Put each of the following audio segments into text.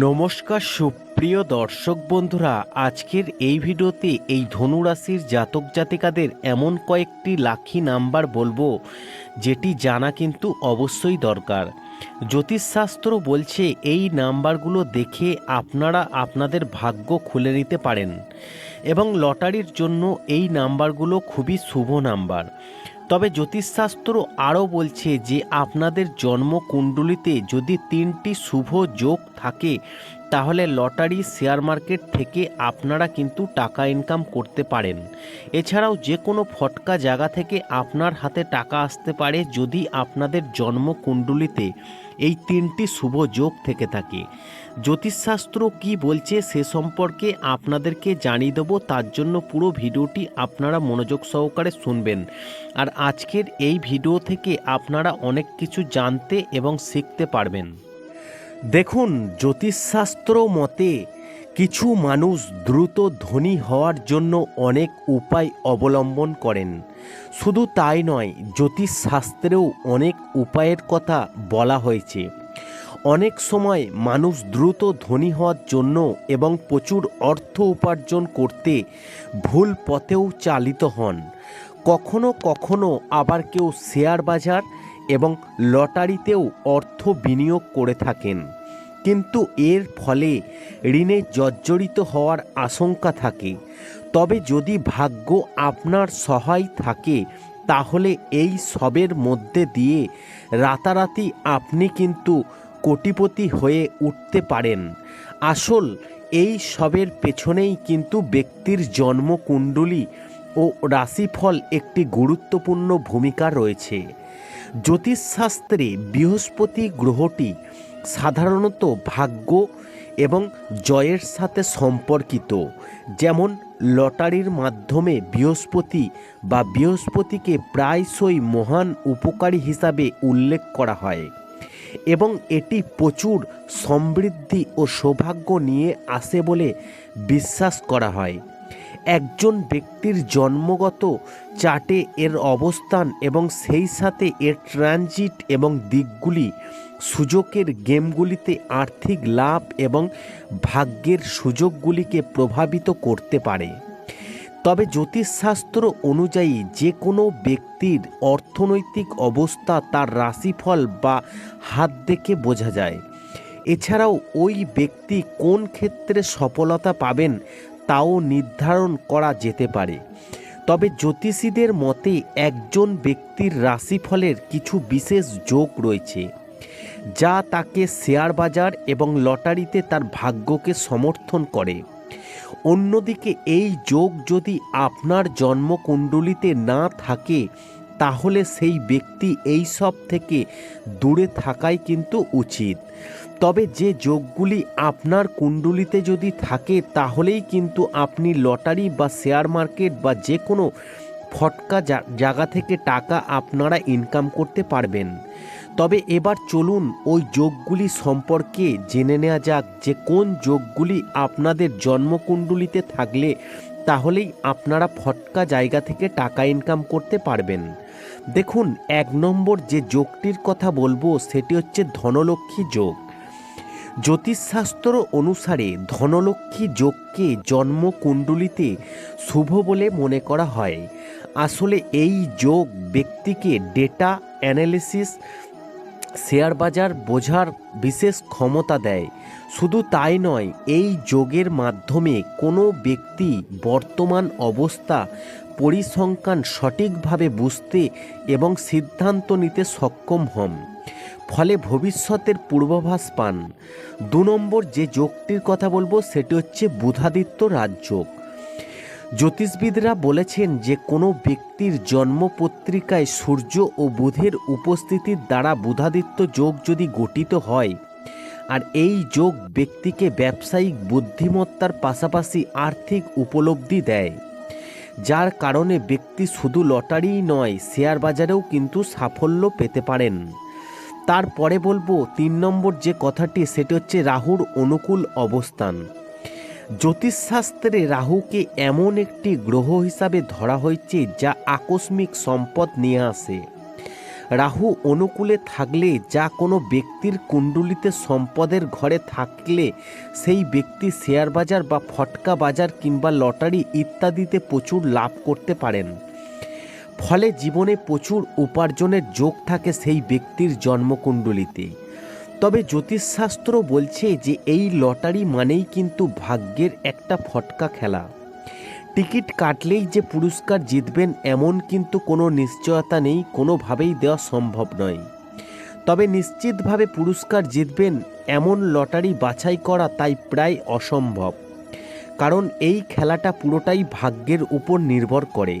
নমস্কার সুপ্রিয় দর্শক বন্ধুরা, আজকের এই ভিডিওতে এই ধনুরাশির জাতক জাতিকাদের এমন কয়েকটি লাখি নাম্বার বলব, যেটি জানা কিন্তু অবশ্যই দরকার। জ্যোতিষশাস্ত্র বলছে এই নাম্বারগুলো দেখে আপনারা আপনাদের ভাগ্য খুলে নিতে পারেন। এবং লটারির জন্য এই নাম্বারগুলো খুবই শুভ নাম্বার। তবে জ্যোতিষশাস্ত্র আরও বলছে যে আপনাদের জন্মকুণ্ডলিতে যদি তিনটি শুভ যোগ থাকে তাহলে লটারি শেয়ার মার্কেট থেকে আপনারা কিন্তু টাকা ইনকাম করতে পারেন। এছাড়াও যে কোনো ফটকা জায়গা থেকে আপনার হাতে টাকা আসতে পারে যদি আপনাদের জন্মকুণ্ডলিতে এই তিনটি শুভ যোগ থেকে থাকে। জ্যোতিষশাস্ত্র কি বলছে সে সম্পর্কে আপনাদেরকে জানিয়ে দেবো, তার জন্য পুরো ভিডিওটি আপনারা মনোযোগ সহকারে শুনবেন। আর আজকের এই ভিডিও থেকে আপনারা অনেক কিছু জানতে এবং শিখতে পারবেন। দেখুন, জ্যোতিষশাস্ত্র মতে কিছু মানুষ দ্রুত ধনী হওয়ার জন্য অনেক উপায় অবলম্বন করেন। শুধু তাই নয়, জ্যোতিষশাস্ত্রেও অনেক উপায়ের কথা বলা হয়েছে। অনেক সময় মানুষ দ্রুত ধনী হওয়ার জন্য এবং প্রচুর অর্থ উপার্জন করতে ভুল পথেও চালিত হন। কখনো কখনো আবার কেউ শেয়ার বাজার এবং লটারিতেও অর্থ বিনিয়োগ করে থাকেন। কিন্তু এর ফলে ঋণে জর্জরিত হওয়ার আশঙ্কা থাকে। তবে যদি ভাগ্য আপনার সহায় থাকে, তাহলে এই সবের মধ্যে দিয়ে রাতারাতি আপনি কিন্তু কোটিপতি হয়ে উঠতে পারেন। আসল, এই সবের পেছনেই কিন্তু ব্যক্তির জন্মকুণ্ডলী ও রাশিফল একটি গুরুত্বপূর্ণ ভূমিকা রয়েছে। জ্যোতিষশাস্ত্রে বৃহস্পতি গ্রহটি সাধারণত ভাগ্য এবং জয়ের সাথে সম্পর্কিত, যেমন লটারির মাধ্যমে বৃহস্পতি বা বৃহস্পতিকে প্রায়শই মহান উপকারী হিসাবে উল্লেখ করা হয় এবং এটি প্রচুর সমৃদ্ধি ও সৌভাগ্য নিয়ে আসে বলে বিশ্বাস করা হয়। একজন ব্যক্তির জন্মগত চার্টে এর অবস্থান এবং সেই সাথে এর ট্রানজিট এবং দিকগুলি, সুযোগের গেমগুলিতে আর্থিক লাভ এবং ভাগ্যের সুযোগগুলিকে প্রভাবিত করতে পারে। তবে জ্যোতিষশাস্ত্র অনুযায়ী যে কোনো ব্যক্তির অর্থনৈতিক অবস্থা তার রাশিফল বা হাত দেখে বোঝা যায়। এছাড়াও ওই ব্যক্তি কোন ক্ষেত্রে সফলতা পাবেন তাও নির্ধারণ করা যেতে পারে। তবে জ্যোতিষীদের মতে একজন ব্যক্তির রাশিফলের কিছু বিশেষ যোগ রয়েছে, যা তাকে শেয়ার বাজার এবং লটারিতে তার ভাগ্যকে সমর্থন করে। অন্যদিকে এই যোগ যদি আপনার জন্মকুণ্ডলিতে না থাকে, তাহলে সেই ব্যক্তি এই সব থেকে দূরে থাকাই কিন্তু উচিত। তবে যে যোগগুলি আপনার কুণ্ডলিতে যদি থাকে, তাহলেই কিন্তু আপনি লটারি বা শেয়ার মার্কেট বা যে কোনো ফটকা জায়গা থেকে টাকা আপনারা ইনকাম করতে পারবেন। তবে এবার চলুন ওই যোগগুলি সম্পর্কে জেনে নেওয়া যাক যে কোন যোগগুলি আপনাদের জন্মকুণ্ডলিতে থাকলে তাহলেই আপনারা ফটকা জায়গা থেকে টাকা ইনকাম করতে পারবেন। দেখুন, এক নম্বর যে যোগটির কথা বলব, সেটি হচ্ছে ধনলক্ষ্মী যোগ। জ্যোতিষশাস্ত্র অনুসারে ধনলক্ষ্মী যোগকে জন্মকুণ্ডলিতে শুভ বলে মনে করা হয়। আসলে এই যোগ ব্যক্তিকে ডেটা অ্যানালিসিস শেয়ার বাজার বোঝার বিশেষ ক্ষমতা দেয়। শুধু তাই নয়, এই যোগের মাধ্যমে কোনো ব্যক্তি বর্তমান অবস্থা, পরিসংখ্যান সঠিকভাবে বুঝতে এবং সিদ্ধান্ত নিতে সক্ষম হন। ফলে ভবিষ্যতের পূর্বাভাস পান। দু নম্বর যে যোগটির কথা বলব, সেটি হচ্ছে বুধাদিত্য রাজযোগ। জ্যোতিষবিদরা বলেছেন যে, কোনো ব্যক্তির জন্মপত্রিকায় সূর্য ও বুধের উপস্থিতির দ্বারা বুধাদিত্য যোগ যদি গঠিত হয়, আর এই যোগ ব্যক্তিকে ব্যবসায়িক বুদ্ধিমত্তার পাশাপাশি আর্থিক উপলব্ধি দেয়, যার কারণে ব্যক্তি শুধু লটারিই নয়, শেয়ার বাজারেও কিন্তু সাফল্য পেতে পারেন। তারপরে বলব তিন নম্বর যে কথাটি, সেটি হচ্ছে রাহুর অনুকূল অবস্থান। জ্যোতিষশাস্ত্রে রাহুকে এমন একটি গ্রহ হিসাবে ধরা হয়েছে যা আকস্মিক সম্পদ নিয়ে আসে। রাহু অনুকূলে থাকলে যা কোনো ব্যক্তির কুণ্ডলিতে সম্পদের ঘরে থাকলে সেই ব্যক্তি শেয়ার বাজার বা ফটকা বাজার কিংবা লটারি ইত্যাদিতে প্রচুর লাভ করতে পারেন। ফলে জীবনে প্রচুর উপার্জনের যোগ থাকে সেই ব্যক্তির জন্মকুণ্ডলিতে। তবে জ্যোতিষশাস্ত্র বলছে যে এই লটারি মানেই কিন্তু ভাগ্যের একটা ফটকা খেলা। টিকিট কাটলেই যে পুরস্কার জিতবেন এমন কিন্তু কোনো নিশ্চয়তা নেই, কোনোভাবেই দেওয়া সম্ভব নয়। তবে নিশ্চিতভাবে পুরস্কার জিতবেন এমন লটারি বাছাই করা তাই প্রায় অসম্ভব। কারণ এই খেলাটা পুরোটাই ভাগ্যের উপর নির্ভর করে।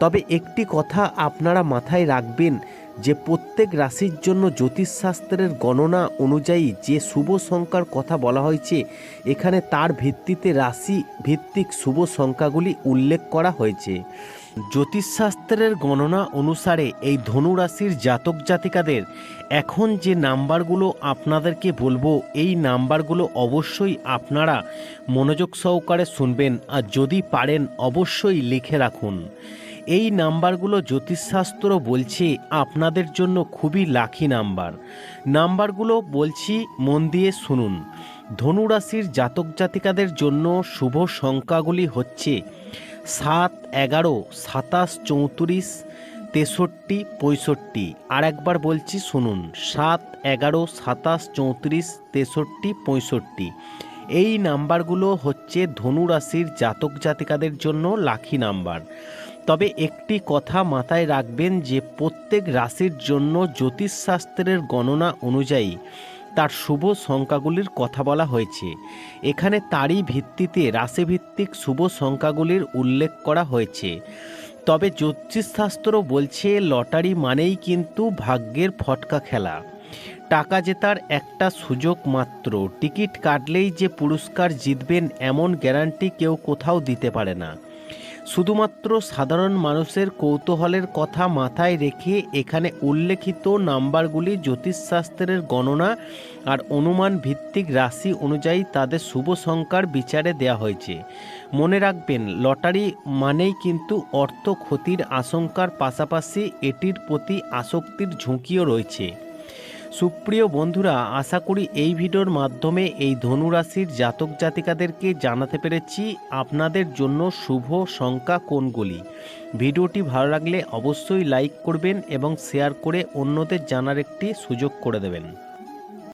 তবে একটি কথা আপনারা মাথায় রাখবেন যে প্রত্যেক রাশির জন্য জ্যোতিষশাস্ত্রের গণনা অনুযায়ী যে শুভ সংখ্যার কথা বলা হয়েছে, এখানে তার ভিত্তিতে রাশি ভিত্তিক শুভ সংখ্যাগুলি উল্লেখ করা হয়েছে। জ্যোতিষশাস্ত্রের গণনা অনুসারে এই ধনু রাশির জাতক জাতিকাদের এখন যে নাম্বারগুলো আপনাদেরকে বলব, এই নাম্বারগুলো অবশ্যই আপনারা মনোযোগ সহকারে শুনবেন, আর যদি পারেন অবশ্যই লিখে রাখুন। এই নাম্বারগুলো জ্যোতিষশাস্ত্র বলছে আপনাদের জন্য খুবই লাকি নাম্বার। নাম্বারগুলো বলছি মন দিয়ে শুনুন। ধনুরাশির জাতক জাতিকাদের জন্য শুভ সংখ্যাগুলি হচ্ছে সাত, এগারো, সাতাশ, চৌত্রিশ, তেষট্টি, পঁয়ষট্টি। আর একবার বলছি শুনুন, সাত, এগারো, সাতাশ, চৌত্রিশ, তেষট্টি, পঁয়ষট্টি। এই নাম্বারগুলো হচ্ছে ধনুরাশির জাতক জাতিকাদের জন্য লাখি নাম্বার। তবে একটি কথা মাথায় রাখবেন যে প্রত্যেক রাশির জন্য জ্যোতিষশাস্ত্রের গণনা অনুযায়ী তার শুভ সংখ্যাগুলির কথা বলা হয়েছে। এখানে তারই ভিত্তিতে রাশিভিত্তিক শুভ সংখ্যাগুলির উল্লেখ করা হয়েছে। তবে জ্যোতিষশাস্ত্র বলছে লটারি মানেই কিন্তু ভাগ্যের ফটকা খেলা। টাকা জেতার একটা সুযোগ মাত্র। টিকিট কাটলেই যে পুরস্কার জিতবেন এমন গ্যারান্টি কেউ কোথাও দিতে পারে না। শুধুমাত্র সাধারণ মানুষের কৌতূহলের কথা মাথায় রেখে এখানে উল্লেখিত নাম্বারগুলি জ্যোতিষশাস্ত্রের গণনা আর অনুমান ভিত্তিক রাশি অনুযায়ী তাদের শুভ সংখ্যার বিচারে দেওয়া হয়েছে। মনে রাখবেন, লটারি মানেই কিন্তু অর্থ ক্ষতির আশঙ্কার পাশাপাশি এটির প্রতি আসক্তির ঝুঁকিও রয়েছে। সুপ্রিয় বন্ধুরা, আশা করি এই ভিডিওর মাধ্যমে এই ধনুরাশির জাতক জাতিকাদেরকে জানাতে পেরেছি আপনাদের জন্য শুভ সংখ্যা কোনগুলি। ভিডিওটি ভালো লাগলে অবশ্যই লাইক করবেন এবং শেয়ার করে অন্যদের জানার একটি সুযোগ করে দেবেন।